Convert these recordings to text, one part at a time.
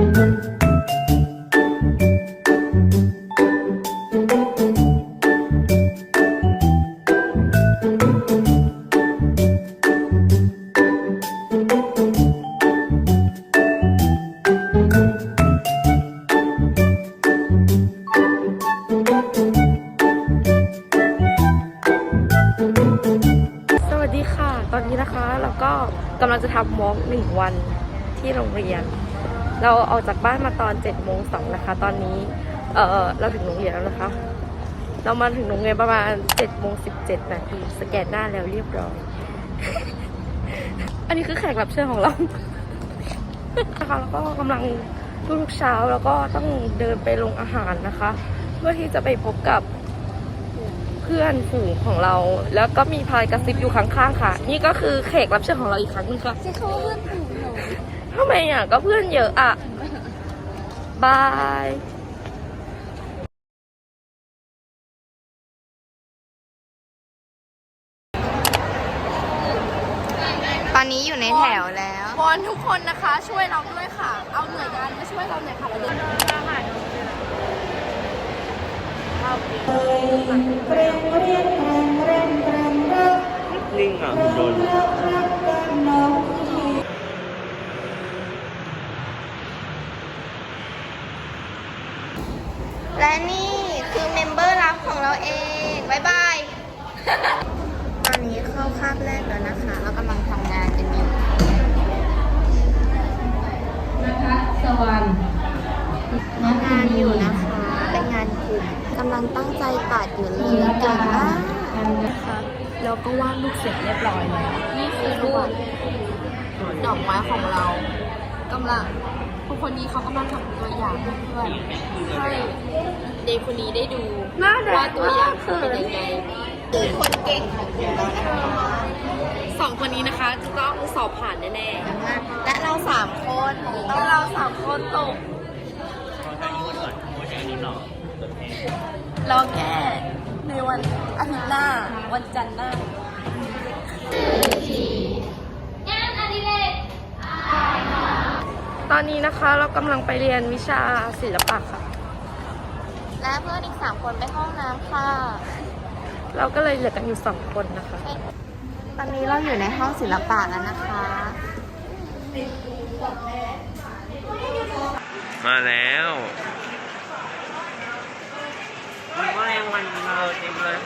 สวัสดีค่ะตอนนี้นะคะเราก็กำลังจะทำวอล์กหนึ่งวันที่โรงเรียน เราออกจากบ้านมาตอน7จ็ดโมงสองนะคะ ตอนนี้ เออเราถึงโรงเรียนแล้วนะคะ เรามาถึงโรงเรียนประมาณ7จ็ดโมงสิบเจ็ดนาทีสแกนหน้าแล้วเรียบร้อย อันนี้คือแขกรับเชิญของเรานะคะแล้วก็กำลังทุกๆเช้าแล้วก็ต้องเดินไปลงอาหารนะคะ เพื่อที่จะไปพบกับเพื่อนฝูงของเรา แล้วก็มีพายกระซิบอยู่ข้างๆค่ะ นี่ก็คือแขกรับเชิญของเราอีกครั้งหนึงค่ะใช้คำว่าเพื่อนฝูง ทำไมอะ ก็เพื่อนเยอะอะ บายตอนนี้อยู่ในแถวแล้ววอนทุกคนนะคะ ช่วยเราด้วยค่ะ เอาหน่วยงานมาช่วยเราหน่อยค่ะเราเดินนิ่งอะโดนและนี่คือเมมเบอร์ลับของเราเองบายบาย ตอนนี้เข้าคาบแรกแล้วนะคะ เรากำลังทำงานกันอยู่นะคะสวรรค์งานอยู่นะคะ เป็นงานกลุ่มกำลังตั้งใจตัดอยู่เลยเก่งมากนะคะแล้วก็วาดลูกเสร็จเรียบร้อยแล้วนี่คือรูปดอกไม้ของเรากำลังคนคนนี้เขากำลังทำตัวอย่างให้เพื่อนให้เด็กคนนี้ได้ดูว่าตัวอย่างเป็นยังไง คือคนเก่งของเรานะคะสองคนนี้นะคะจะต้องสอบผ่านแน่และเราสามคนๆแล้วเราสามคนตกอันนี้ก่อนว่าใช้อันนี้หรอรอแก้ในวันอาทิตย์หน้า วันจันทร์หน้า ตอนนี้นะคะเรากำลังไปเรียนวิชาศิลปะค่ะ และเพื่อนอีกสามคนไปห้องน้ำค่ะ เราก็เลยเหลือกันอยู่สองคนนะคะ ตอนนี้เราอยู่ในห้องศิลปะแล้วนะคะ มาแล้วมันแมลงวันมาเต็มเลย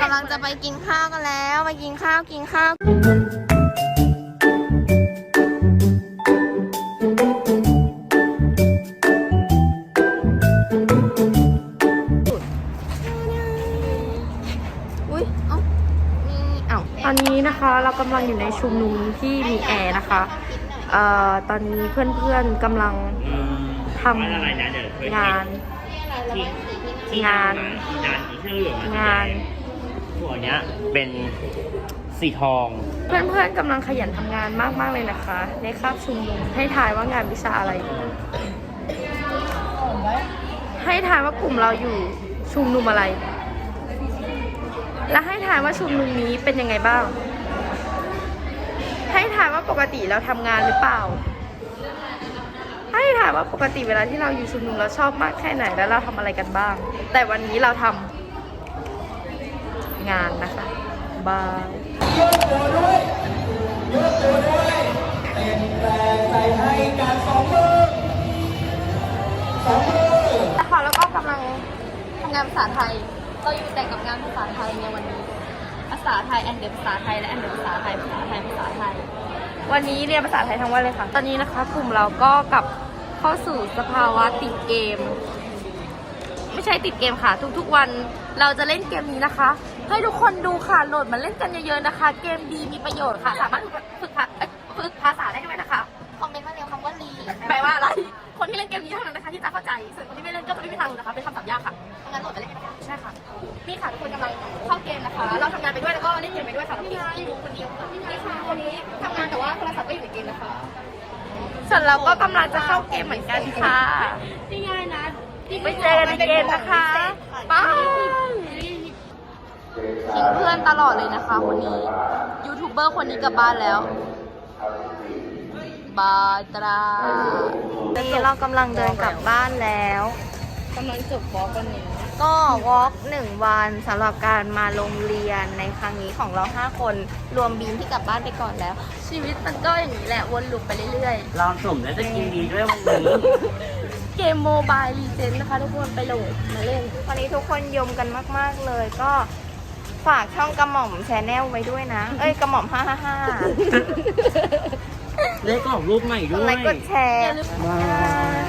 กำลังจะไปกินข้าวกันแล้ว ไปกินข้าวกินข้าว นนี้นะคะเรากำลังอยู่ในชุมนุมที่มีแอร์นะคะเอ่อตอนนี้เพื่อนๆกำลังอืมทำว่าอะไรนะเดี๋ยวเคยงานที่ที่งาน งานที่เหลืองงานหัวเนี้ยเป็นสีทอง เพื่อนๆกำลังขยันทำงานมากๆเลยนะคะ ในคาบชุมนุมให้ทายว่างานวิชาอะไร ให้ทายว่ากลุ่มเราอยู่ชุมนุมอะไร และให้ทายว่าชุมนุมนี้เป็นยังไงบ้าง ให้ทายว่าปกติเราทำงานหรือเปล่า ให้ถามว่าปกติเวลาที่เราอยู่ชุมนุมเราชอบมากแค่ไหนแล้วเราทำอะไรกันบ้าง แต่วันนี้เราทำงานนะคะบายนะคะแล้วก็กำลังทำงานภาษาไทย เราอยู่แต่กับงานภาษาไทยในวันนี้ ภาษาไทยแอนเดอร์ภาษาไทยและแอนเดอร์ภาษาไทยภาษาไทยภาษาไทย วันนี้เรียนภาษาไทยทั้งวันเลยค่ะ ตอนนี้นะคะกลุ่มเราก็กลับเข้าสู่สภาวะติดเกม ไม่ใช่ติดเกมค่ะ ทุกๆวันเราจะเล่นเกมนี้นะคะ ให้ทุกคนดูค่ะโหลดมาเล่นกันเยอะๆนะคะ เกมดีมีประโยชน์ค่ะ สามารถฝึกภาเอ้ยฝึกภาษาได้ด้วยนะคะคอมเมนต์มาเร็วคำว่าลีแปลว่าอะไร คนที่เล่นเกมนี้เท่านั้นนะคะที่จะเข้าใจส่วนคนที่ไม่เล่นก็จะไม่มีทางรู้นะคะเป็นคำศัพท์ยาก ค่ะทุกคนกำลังเข้าเกมนะคะ เราทำงานไปด้วยแล้วก็เล่นเกมไปด้วยค่ะเราพี่พี่บุ๊คคนเดียวค่ะนี่ค่ะคนนี้ทำงานแต่ว่าโทรศัพท์ก็อยู่ในเกมนะคะส่วนเราก็กำลังจะเข้าเกมเหมือนกันค่ะนี่ง่ายนะไปเจอกันในเกมนะคะบายทิ้งเพื่อนตลอดเลยนะคะคนนี้ ยูทูบเบอร์คนนี้กลับบ้านแล้วบายตรานี่เรากำลังเดินกลับบ้านแล้วกำลังจบวอล์กวันนี้ ก็วอล์กหนึ่งวันสำหรับการมาโรงเรียนในครั้งนี้ของเรา 5 คน รวมบีมที่กลับบ้านไปก่อนแล้ว ชีวิตมันก็อย่างนี้แหละวนลูปไปเรื่อยเราสมแล้วจะกินดีด้วยวันนี้ๆ เกมโมบายรีเจนนะคะทุกคนไปโหลดมาเล่น วันนี้ทุกคนยมกันมาก ๆ เลยก็ฝากช่องกระหม่อมแชนแนลไว้ด้วยนะ เอ้ยกระหม่อม 555 ได้กรอบรูปใหม่กด้ดวไลย ค์กดแชร์อย่าลืมบาย